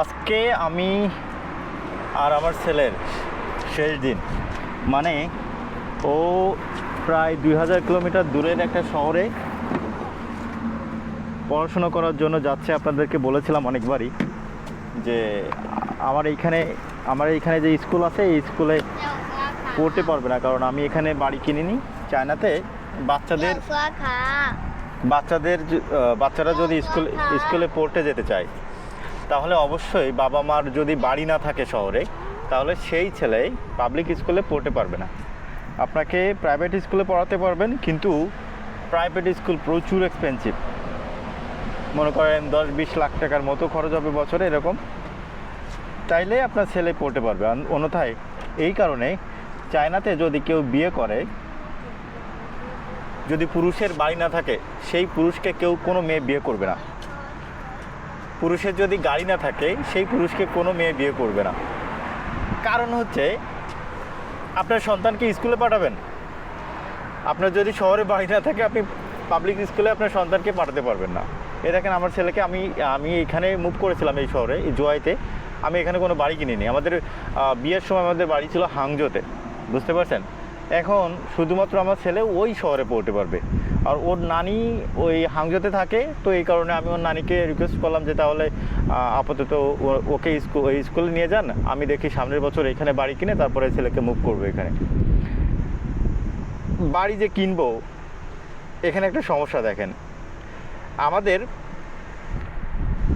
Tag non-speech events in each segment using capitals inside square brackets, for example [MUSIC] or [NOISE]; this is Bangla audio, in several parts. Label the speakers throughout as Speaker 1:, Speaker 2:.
Speaker 1: আজকে আমি আর আমার ছেলের শেষ দিন। মানে ও প্রায় দুই হাজার কিলোমিটার দূরের একটা শহরে পড়াশোনা করার জন্য যাচ্ছে আপনাদেরকে বলেছিলাম অনেকবারই যে আমার এইখানে আমার এইখানে যে স্কুল আছে এই স্কুলে পড়তে পারবে না কারণ আমি এখানে বাড়ি কিনিনি চায়নাতে। বাচ্চাদের বাচ্চাদের বাচ্চারা যদি স্কুল স্কুলে পড়তে যেতে চায়। তাহলে অবশ্যই বাবা মার যদি বাড়ি না থাকে শহরে, তাহলে সেই ছেলে পাবলিক স্কুলে পড়তে পারবে না। আপনাকে প্রাইভেট স্কুলে পড়াতে পারবেন, কিন্তু প্রাইভেট স্কুল প্রচুর এক্সপেন্সিভ মনে করেন দশ বিশ লাখ টাকার মতো খরচ হবে বছরে এরকম। চাইলে আপনার ছেলে পড়তে পারবে। অন্যথায় এই কারণে চায়নাতে যদি কেউ বিয়ে করে, যদি পুরুষের বাড়ি না থাকে, সেই পুরুষকে কেউ কোনো মেয়ে বিয়ে করবে না। পুরুষের যদি গাড়ি না থাকে, সেই পুরুষকে কোনো মেয়ে বিয়ে করবে না। কারণ হচ্ছে, আপনার সন্তানকে স্কুলে পাঠাবেন। আপনার যদি শহরে বাড়ি না থাকে, আপনি পাবলিক স্কুলে আপনার সন্তানকে পাঠাতে পারবেন না। এ দেখেন, আমার ছেলেকে আমি আমি এখানে মুভ করেছিলাম এই শহরে, এই জোয়াইতে। আমি এখানে কোনো বাড়ি কিনিনি। আমাদের বিয়ের সময় আমাদের বাড়ি ছিল হাংজোতে। বুঝতে পারছেন? এখন শুধুমাত্র আমার ছেলে ওই শহরে পড়তে পারবে। আর ওর নানি ওই হাংজোতে থাকে, তো এই কারণে আমি ওর নানিকে রিকোয়েস্ট করলাম যে তাহলে আপাতত ওকে স্কুল ওই স্কুলে নিয়ে যান, আমি দেখি সামনের বছর এখানে বাড়ি কিনে তারপরে ছেলেকে মুভ করব এখানে। বাড়ি যে কিনবো, এখানে একটা সমস্যা দেখেন। আমাদের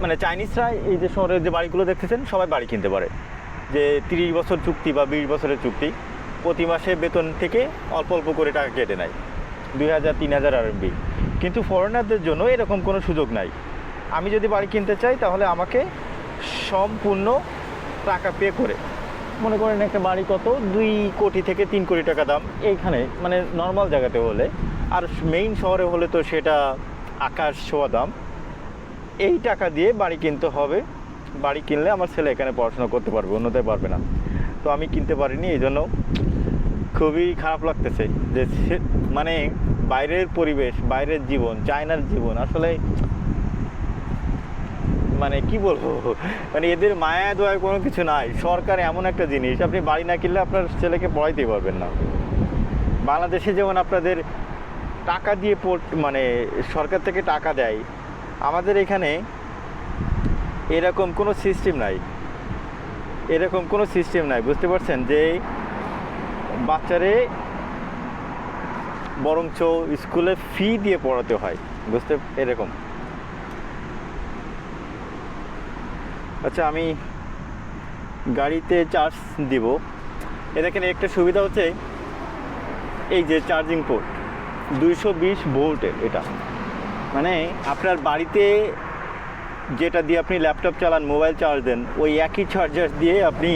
Speaker 1: মানে চাইনিজরা এই যে শহরের যে বাড়িগুলো দেখতেছেন, সবাই বাড়ি কিনতে পারে। যে তিরিশ বছর চুক্তি বা বিশ বছরের চুক্তি। প্রতি মাসে বেতন থেকে অল্প অল্প করে টাকা কেটে নেয়। দুই হাজার, তিন হাজার আরএমবি কিন্তু ফরেনারদের জন্য এরকম কোনো সুযোগ নাই। আমি যদি বাড়ি কিনতে চাই, তাহলে আমাকে সম্পূর্ণ টাকা পে করে। মনে করেন একটা বাড়ি কত? দুই কোটি থেকে তিন কোটি টাকা দাম এইখানে মানে নর্মাল জায়গাতে হলে। আর মেইন শহরে হলে তো সেটা আকাশ ছোঁয়া দাম। এই টাকা দিয়ে বাড়ি কিনতে হবে। বাড়ি কিনলে আমার ছেলে এখানে পড়াশোনা করতে পারবে, অন্যথায় পারবে না। তো আমি কিনতে পারিনি এই জন্য খুবই খারাপ লাগতেছে যে মানে বাইরের পরিবেশ, বাইরের জীবন, চায়নার জীবন, আসলে মানে কি বলব? মানে এদের মায়া দোয়ায় কোনো কিছু নাই। সরকার এমন একটা জিনিস, আপনি বাড়ি না কিনলে আপনার ছেলেকে পড়াইতে পারবেন না। বাংলাদেশে যেমন আপনাদের টাকা দিয়ে মানে সরকার থেকে টাকা দেয়, আমাদের এখানে এরকম কোনো সিস্টেম নাই। এরকম কোনো সিস্টেম নাই, বুঝতে পারছেন? যে বাচ্চারে বরঞ্চ স্কুলে ফি দিয়ে পড়াতে হয়। বুঝতে এরকম। আচ্ছা আমি গাড়িতে চার্জ দিব। এ দেখেন, একটা সুবিধা হচ্ছে এই যে চার্জিং পোর্ট। দুইশো বিশ ভোল্টের এটা। মানে আপনার বাড়িতে যেটা দিয়ে আপনি ল্যাপটপ চালান, মোবাইল চার্জ দেন, ওই একই চার্জার দিয়ে আপনি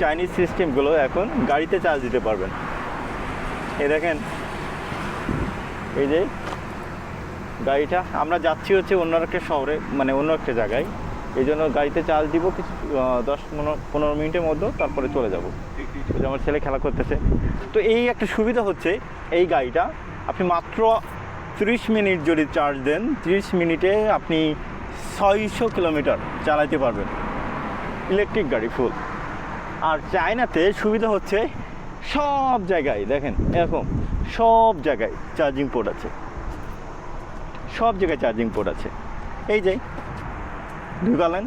Speaker 1: চাইনিজ সিস্টেমগুলো এখন গাড়িতে চার্জ দিতে পারবেন। এই দেখেন, এই যে গাড়িটা, আমরা যাচ্ছি হচ্ছে অন্য একটা শহরে মানে অন্য একটা জায়গায়। এই জন্য গাড়িতে চার্জ দিব কিছু দশ পনেরো মিনিটের মধ্যে তারপরে চলে যাব। আমার ছেলে খেলা করতেছে। তো এই একটা সুবিধা হচ্ছে এই গাড়িটা, আপনি মাত্র ত্রিশ মিনিট যদি চার্জ দেন, ত্রিশ মিনিটে আপনি ছয়শো কিলোমিটার চালাতে পারবেন। ইলেকট্রিক গাড়ি ফুল আর চায়নাতে সুবিধা হচ্ছে সব জায়গায়, দেখেন, এরকম সব জায়গায় চার্জিং পোর্ট আছে। সব জায়গায় চার্জিং পোর্ট আছে। এই যে ঢুকালেন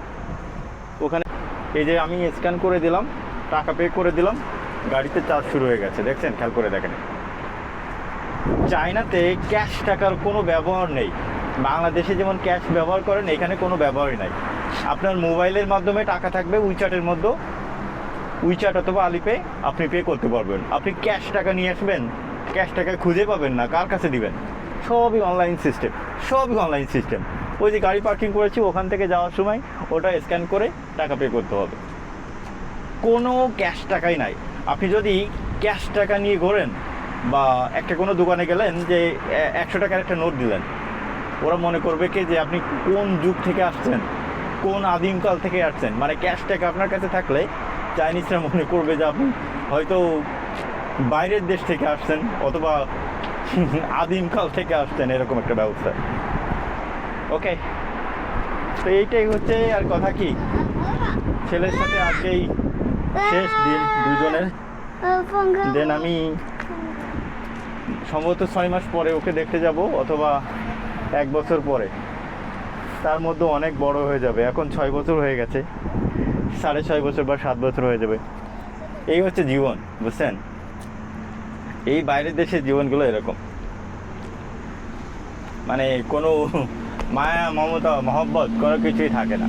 Speaker 1: ওখানে এই যে আমি স্ক্যান করে দিলাম, টাকা পে করে দিলাম, গাড়িতে চার্জ শুরু হয়ে গেছে, দেখছেন? খেয়াল করে দেখেন। চায়নাতে ক্যাশ টাকার কোনো ব্যবহার নেই। বাংলাদেশে যেমন ক্যাশ ব্যবহার করেন, এখানে কোনো ব্যবহারই নাই। আপনার মোবাইলের মাধ্যমে টাকা থাকবে উইচ্যাটের মধ্যে উইচ্যাট অথবা আলিপে আপনি পে করতে পারবেন। আপনি ক্যাশ টাকা নিয়ে আসবেন ক্যাশ টাকা খুঁজে পাবেন না, কার কাছে দিবেন? সবই অনলাইন সিস্টেম সবই অনলাইন সিস্টেম ওই যে গাড়ি পার্কিং করেছি, ওখান থেকে যাওয়ার সময় ওটা স্ক্যান করে টাকা পে করতে হবে। কোনো ক্যাশ টাকাই নাই। আপনি যদি ক্যাশ টাকা নিয়ে ঘোরেন বা একটা কোনো দোকানে গেলেন যে একশো টাকার একটা নোট দিলেন, ওরা মনে করবে কি যে আপনি কোন যুগ থেকে আসছেন, কোন আদিমকাল থেকে আসছেন? মানে ক্যাশ টাকা আপনার কাছে থাকলে চাইনিজরা মনে করবে যে আপনি হয়তো বাইরের দেশ থেকে আসছেন অথবা আদিমকাল থেকে আসছেন, এরকম একটা ব্যবস্থা। ওকে তো এইটাই হচ্ছে, আর কথা কি? ছেলের সাথে আজকেই শেষ দিন দুজনের। দেন আমি সম্ভবত ছয় মাস পরে ওকে দেখতে যাব, অথবা এক বছর পরে। তার মধ্যে অনেক বড় হয়ে যাবে। এখন ছয় বছর হয়ে গেছে। সাড়ে ছয় বছর বা সাত বছর হয়ে যাবে। এই হচ্ছে জীবন, বুঝছেন? এই বাইরের দেশের জীবনগুলো এরকম। মানে কোনো [LAUGHS] মায়া, মমতা, মহব্বত কোনো কিছুই থাকে না।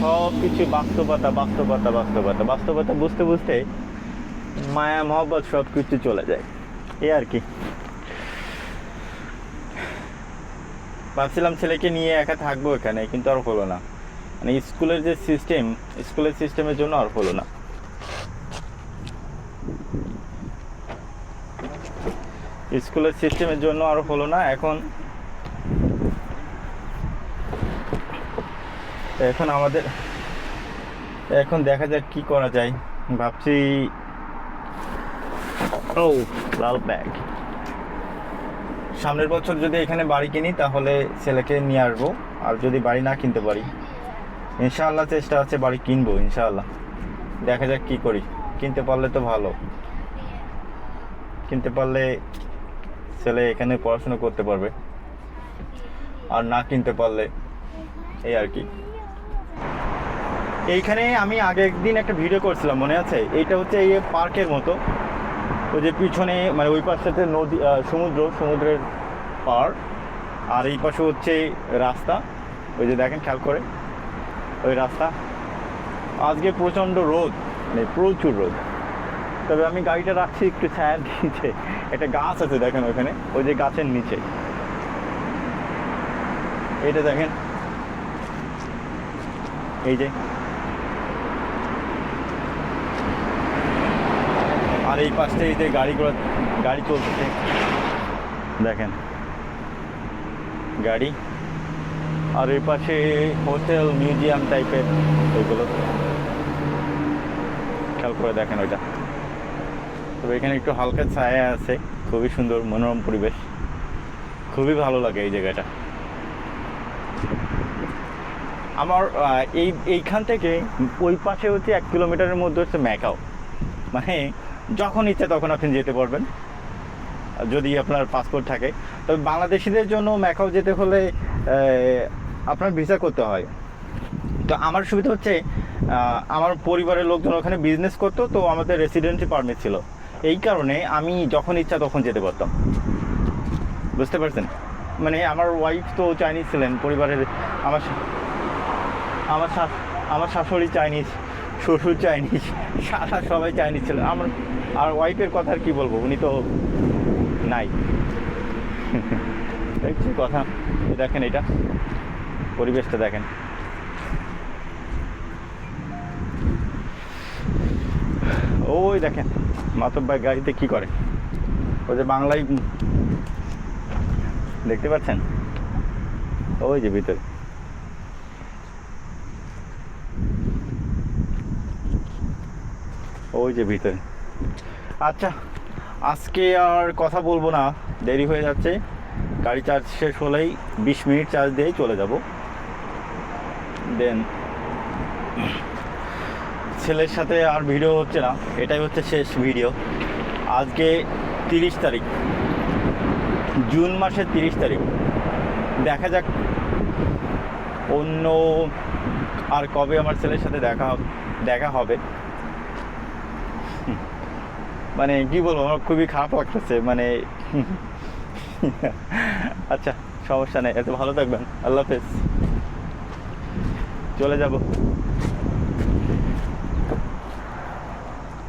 Speaker 1: সব কিছু বাস্তবতা বাস্তবতা বাস্তবতা বাস্তবতা বুঝতে বুঝতে মায়া, মহব্বত সব কিছু চলে যায়। এই আর কি। ভাবছিলাম ছেলেকে নিয়ে একা থাকব এখানে, কিন্তু আর হলো না। মানে স্কুলের যে সিস্টেম, স্কুলের সিস্টেমের জন্য আর হলো না। স্কুলের সিস্টেমের জন্য আর হলো না, এখন এখন আমাদের, এখন দেখা যাক কি করা যায়। ভাবছি, ও, লাল ব্যাগ। সামনের বছর যদি এখানে বাড়ি কিনি, তাহলে ছেলেকে নিয়ে আসব, আর যদি বাড়ি না কিনতে পারি। ইনশাআল্লাহ চেষ্টা আছে বাড়ি কিনবো, ইনশাআল্লাহ। দেখা যাক কি করি। কিনতে পারলে তো ভালো। কিনতে পারলে ছেলে এখানে পড়াশোনা করতে পারবে। আর না কিনতে পারলে এই আর কি। এইখানে আমি আগে একদিন একটা ভিডিও করছিলাম, মনে আছে? এইটা হচ্ছে এই পার্কের মতো। ওই যে পিছনে মানে ওই পাশটাতে নদী সমুদ্র, সমুদ্রের পার আর এই পাশে হচ্ছে রাস্তা। ওই যে দেখেন, খেয়াল করে। ওই রাস্তা। আজকে প্রচণ্ড রোদ মানে প্রচুর রোদ। তবে আমি গাড়িটা রাখছি একটু ছায়ার নিচে। একটা গাছ আছে দেখেন ওখানে, ওই যে গাছের নিচে। এইটা দেখেন। এই যে। আর এই পাশে এই যে গাড়িগুলো, গাড়ি চলতেছে। দেখেন। গাড়ি। আর এই পাশে হোটেল মিউজিয়াম টাইপের ওইগুলো খেয়াল করে দেখেন ওইটা। তবে এখানে একটু হালকা ছায়া আছে, খুবই সুন্দর, মনোরম পরিবেশ। খুবই ভালো লাগে এই জায়গাটা। আমার এই, এইখান থেকে ওই পাশে হচ্ছে এক কিলোমিটারের মধ্যে হচ্ছে ম্যাকাও। মানে যখন ইচ্ছে তখন আপনি যেতে পারবেন, যদি আপনার পাসপোর্ট থাকে। তবে বাংলাদেশিদের জন্য ম্যাকাও যেতে হলে আপনার ভিসা করতে হয়। তো আমার সুবিধা হচ্ছে আমার পরিবারের লোকজন ওখানে বিজনেস করতো, তো আমাদের রেসিডেন্সি পারমিট ছিল। এই কারণে আমি যখন ইচ্ছা তখন যেতে পারতাম। বুঝতে পারছেন? মানে আমার ওয়াইফ তো চাইনিজ ছিলেন, পরিবারের আমার আমার আমার শাশুড়ি চাইনিজ শ্বশুর চাইনিজ সারা সবাই চাইনিজ ছিলেন আমার, আর ওয়াইফের কথা আর কি বলব? উনি তো নাই। [LAUGHS] কথা, দেখেন এটা। পরিবেশটা দেখেন। ওই দেখেন, মাতব ভাই গাড়িতে কি করে? ওই যে বাংলায় দেখতে পাচ্ছেন? ওই যে ভিতরে। ওই যে ভিতরে। আচ্ছা আজকে আর কথা বলব না। দেরি হয়ে যাচ্ছে। গাড়ি চার্জ শেষ হলেই বিশ মিনিট চার্জ দিয়েই চলে যাব। দেন। ছেলের সাথে আর ভিডিও হচ্ছে না, এটাই হচ্ছে শেষ ভিডিও। আজকে তিরিশ তারিখ, জুন মাসের তিরিশ তারিখ। দেখা যাক অন্য আর কবে আমার ছেলের সাথে দেখা দেখা হবে। মানে কি বলব, আমার খুবই খারাপ লাগতেছে মানে আচ্ছা সমস্যা নেই, এত ভালো থাকবেন, আল্লাহ হাফেজ। চলে যাব।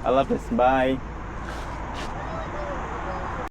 Speaker 1: আল্লাহ হাফেজ বাই